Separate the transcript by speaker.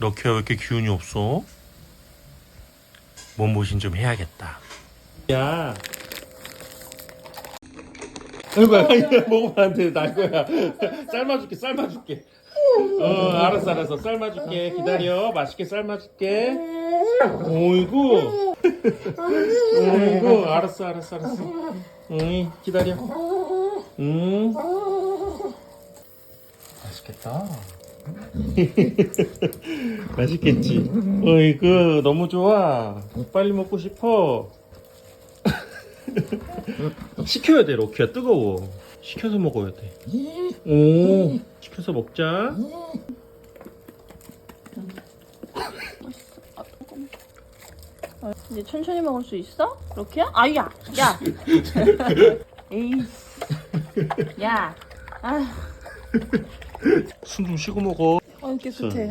Speaker 1: 럭키야 왜 이렇게 기운이 없어? 몸보신 좀 해야겠다. 야. 아이고, 아이고, 먹으면 안 돼. 날 거야. 삶아줄게, 삶아줄게. 어, 알았어, 알았어. 삶아줄게. 기다려. 맛있게 삶아줄게. 오이구. 오이구. 알았어, 알았어, 알았어. 응, 기다려. 응. 맛있겠다. 맛있겠지? 어이구, 너무 좋아. 빨리 먹고 싶어. 식혀야 돼, 로키야. 뜨거워. 식혀서 먹어야 돼. 오, 식혀서 먹자.
Speaker 2: 어, 이제 천천히 먹을 수 있어? 럭키야? 아야, 야. 에이. 야. 아,
Speaker 1: 숨 좀 쉬고 먹어.
Speaker 2: 어 깨끗해.